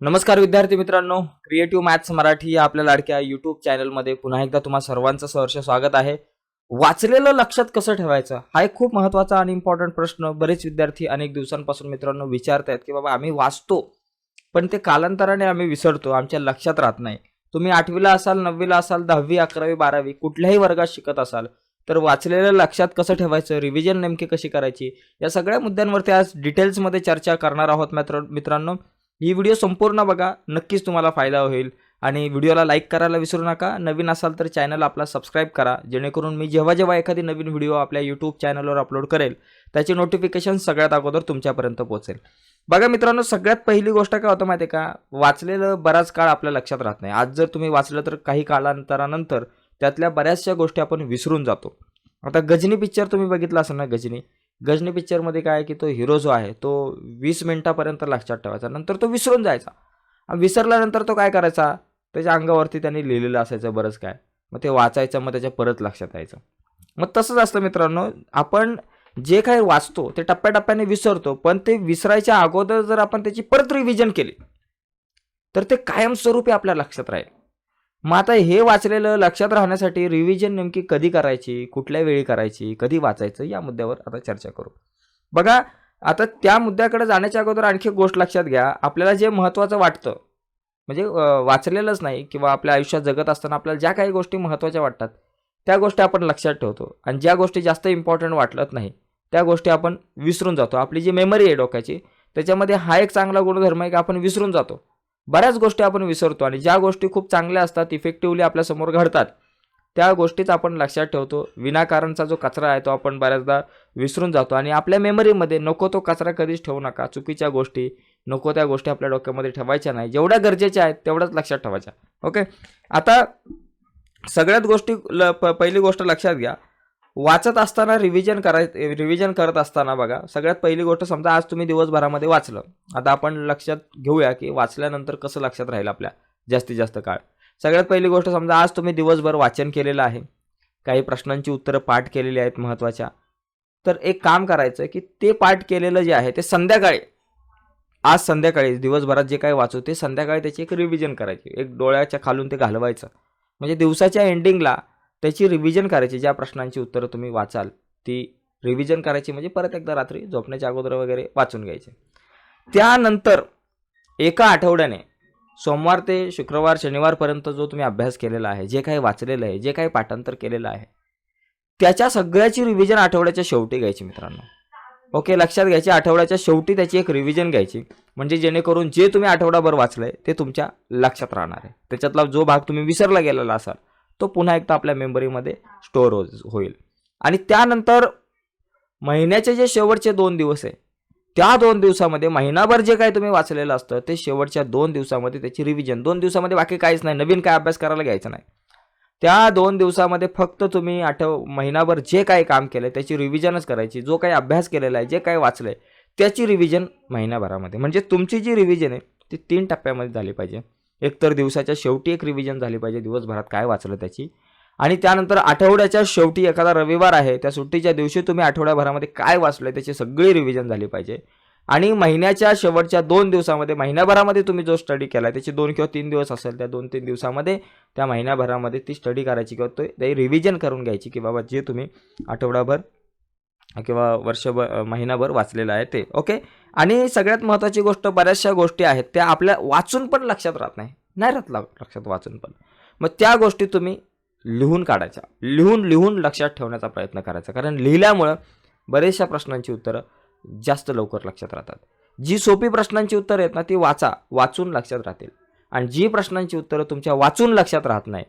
नमस्कार विद्यार्थी मित्रांनो क्रिएटिव्ह मॅथ्स मराठी या आपल्या लाडक्या युट्यूब चॅनलमध्ये पुन्हा एकदा तुम्हा सर्वांचं सहर्ष स्वागत आहे. वाचलेलं लक्षात कसं ठेवायचं? हा एक खूप महत्त्वाचा आणि इम्पॉर्टंट प्रश्न बरेच विद्यार्थी अनेक दिवसांपासून मित्रांनो विचारत आहेत की बाबा आम्ही वाचतो पण ते कालांतराने आम्ही विसरतो आमच्या लक्षात राहत नाही. तुम्ही आठवीला असाल नववीला असाल दहावी अकरावी बारावी कुठल्याही वर्गात शिकत असाल तर वाचलेलं लक्षात कसं ठेवायचं रिव्हिजन नेमकी कशी करायची या सगळ्या मुद्द्यांवरती आज डिटेल्समध्ये चर्चा करणार आहोत मित्र मित्रांनो. ही व्हिडिओ संपूर्ण बघा. नक्कीच तुम्हाला फायदा होईल. आणि व्हिडिओला लाईक करायला विसरू नका. नवीन असाल तर चॅनल आपला सबस्क्राईब करा. जेणेकरून मी जेव्हा जेव्हा एखादी नवीन व्हिडिओ आपल्या यूट्यूब चॅनलवर अपलोड करेल त्याची नोटिफिकेशन सगळ्यात अगोदर तुमच्यापर्यंत पोहोचेल. बघा मित्रांनो सगळ्यात पहिली गोष्ट काय होतं माहिती आहे का? वाचलेलं बराच काळ आपल्या लक्षात राहत नाही. आज जर तुम्ही वाचलं तर काही कालांतरानंतर त्यातल्या बऱ्याचशा गोष्टी आपण विसरून जातो. आता गजनी पिक्चर तुम्ही बघितला असेल ना गजनी? गजनी पिक्चरमध्ये काय आहे की तो हिरो जो आहे तो वीस मिनिटापर्यंत लक्षात ठेवायचा. नंतर तो विसरून जायचा. आणि विसरल्यानंतर तो काय करायचा? त्याच्या अंगावरती त्यांनी लिहिलेलं असायचं बरंच काय. मग ते वाचायचं मग त्याच्या परत लक्षात यायचं. मग तसंच असतं मित्रांनो आपण जे काही वाचतो ते टप्प्याटप्प्याने विसरतो पण ते विसरायच्या अगोदर जर आपण त्याची परत रिव्हिजन केली तर ते कायमस्वरूपी आपल्या लक्षात राहील. मग आता हे वाचलेलं लक्षात राहण्यासाठी रिव्हिजन नेमकी कधी करायची कुठल्या वेळी करायची कधी वाचायचं या मुद्द्यावर आता चर्चा करू. बघा आता त्या मुद्द्याकडे जाण्याच्या अगोदर आणखी एक गोष्ट लक्षात घ्या. आपल्याला जे महत्त्वाचं वाटतं म्हणजे वाचलेलंच नाही किंवा आपल्या आयुष्यात जगत असताना आपल्याला ज्या काही गोष्टी महत्त्वाच्या वाटतात त्या गोष्टी आपण लक्षात ठेवतो. आणि ज्या गोष्टी जास्त इम्पॉर्टंट वाटत नाही त्या गोष्टी आपण विसरून जातो. आपली जी मेमरी आहे डोक्याची त्याच्यामध्ये हा एक चांगला गुणधर्म आहे की आपण विसरून जातो. बऱ्याच गोष्टी आपण विसरतो आणि ज्या गोष्टी खूप चांगल्या असतात इफेक्टिव्हली आपल्यासमोर घडतात त्या गोष्टीच आपण लक्षात ठेवतो. विनाकारणचा जो कचरा आहे तो आपण बऱ्याचदा विसरून जातो आणि आपल्या मेमरीमध्ये नको तो कचरा कधीच ठेवू नका. चुकीच्या गोष्टी नको त्या गोष्टी आपल्या डोक्यामध्ये ठेवायच्या नाही. जेवढ्या गरजेच्या आहेत तेवढ्याच लक्षात ठेवायच्या. ओके आता सगळ्यात गोष्टी ल प पहिली गोष्ट लक्षात घ्या. वाचत असताना रिव्हिजन कराय रिव्हिजन करत असताना बघा सगळ्यात पहिली गोष्ट समजा आज तुम्ही दिवसभरामध्ये वाचलं. आता आपण लक्षात घेऊया की वाचल्यानंतर कसं लक्षात राहील आपल्या जास्तीत जास्त काळ. सगळ्यात पहिली गोष्ट समजा आज तुम्ही दिवसभर वाचन केलेलं आहे. काही प्रश्नांची उत्तरं पाठ केलेली आहेत महत्त्वाच्या तर एक काम करायचं की ते पाठ केलेलं जे आहे ते संध्याकाळी आज संध्याकाळी दिवसभरात जे काही वाचू ते संध्याकाळी त्याची एक रिव्हिजन करायची. एक डोळ्याच्या खालून ते घालवायचं. म्हणजे दिवसाच्या एंडिंगला त्याची रिव्हिजन करायची ज्या प्रश्नांची उत्तरं तुम्ही वाचाल ती रिव्हिजन करायची म्हणजे परत एकदा रात्री झोपण्याच्या अगोदर वगैरे वाचून घ्यायचे. त्यानंतर एका आठवड्याने सोमवार ते शुक्रवार शनिवारपर्यंत जो तुम्ही अभ्यास केलेला आहे जे काही वाचलेलं आहे जे काही पाठांतर केलेलं आहे त्याच्या सगळ्याची रिव्हिजन आठवड्याच्या शेवटी घ्यायची मित्रांनो. ओके लक्षात घ्यायची आठवड्याच्या शेवटी त्याची एक रिव्हिजन घ्यायची म्हणजे जेणेकरून जे तुम्ही आठवडाभर वाचलंय ते तुमच्या लक्षात राहणार आहे. त्याच्यातला जो भाग तुम्ही विसरला गेलेला असाल तो पुन्हा एकदा आपल्या मेमरीमध्ये स्टोअर हो होईल. आणि त्यानंतर महिन्याचे जे शेवटचे दोन दिवस आहे त्या दोन दिवसामध्ये महिनाभर जे काही तुम्ही वाचलेलं असतं ते शेवटच्या दोन दिवसामध्ये त्याची रिव्हिजन दोन दिवसामध्ये बाकी काहीच नाही नवीन काय अभ्यास करायला घ्यायचं नाही. त्या दोन दिवसामध्ये फक्त तुम्ही आठव महिनाभर जे काही काम केलं त्याची रिव्हिजनच करायची. जो काही अभ्यास केलेला आहे जे काही वाचलं आहे त्याची रिव्हिजन महिनाभरामध्ये. म्हणजे तुमची जी रिव्हिजन आहे ती तीन टप्प्यामध्ये झाली पाहिजे. एकतर दिवसाच्या शेवटी एक रिव्हिजन झाली पाहिजे दिवसभरात काय वाचलं त्याची? आणि त्यानंतर आठवड्याच्या शेवटी एखादा रविवार आहे त्या सुट्टीच्या दिवशी तुम्ही आठवड्याभरामध्ये काय वाचलं त्याची सगळी रिव्हिजन झाली पाहिजे. आणि महिन्याच्या शेवटच्या दोन दिवसामध्ये महिन्याभरामध्ये तुम्ही जो स्टडी केला त्याचे दोन किंवा तीन दिवस असेल त्या दोन तीन दिवसामध्ये त्या महिन्याभरामध्ये ती स्टडी करायची किंवा तो ते रिव्हिजन करून घ्यायची की बाबा जे तुम्ही आठवडाभर किंवा वर्षभर महिनाभर वाचलेलं आहे ते. ओके आणि सगळ्यात महत्त्वाची गोष्ट बऱ्याचशा गोष्टी आहेत त्या आपल्या वाचून पण लक्षात राहत नाही. नाही राहत लक्षात वाचून पण. मग त्या गोष्टी तुम्ही लिहून काढायच्या. लिहून लिहून लक्षात ठेवण्याचा प्रयत्न करायचा. कारण लिहिल्यामुळं बरेचशा प्रश्नांची उत्तरं जास्त लवकर लक्षात राहतात. जी सोपी प्रश्नांची उत्तरं आहेत ना ती वाचा. वाचून लक्षात राहतील. आणि जी प्रश्नांची उत्तरं तुमच्या वाचून लक्षात राहत नाही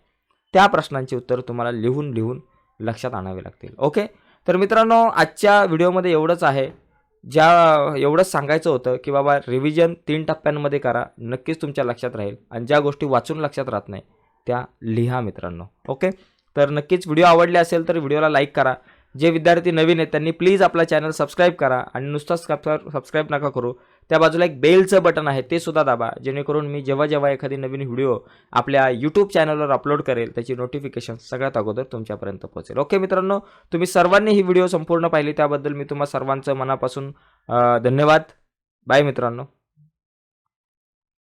त्या प्रश्नांची उत्तरं तुम्हाला लिहून लिहून लक्षात आणावी लागतील. ओके? तर मित्रांनो आजच्या व्हिडिओमध्ये एवढंच आहे. ज्या एवढंच सांगायचं होतं की बाबा रिव्हिजन तीन टप्प्यांमध्ये करा नक्कीच तुमच्या लक्षात राहील. आणि ज्या गोष्टी वाचून लक्षात राहत नाही त्या लिहा मित्रांनो. ओके तर नक्कीच व्हिडिओ आवडले असेल तर व्हिडिओला लाईक करा. जे विद्यार्थी नवीन आहेत त्यांनी प्लीज आपला चॅनल सबस्क्राईब करा. आणि नुसताच सबस्क्राईब सबस्क्राईब नका करू. त्या बाजूला एक बेलचं बटन आहे ते सुद्धा दाबा. जेणेकरून मी जेव्हा जेव्हा एखादी नवीन व्हिडिओ आपल्या यूट्यूब चॅनलवर अपलोड करेल त्याची नोटिफिकेशन सगळ्यात अगोदर तुमच्यापर्यंत पोहोचेल. ओके मित्रांनो तुम्ही सर्वांनी ही व्हिडिओ संपूर्ण पाहिली त्याबद्दल मी तुम्हा सर्वांचं मनापासून धन्यवाद. बाय मित्रांनो.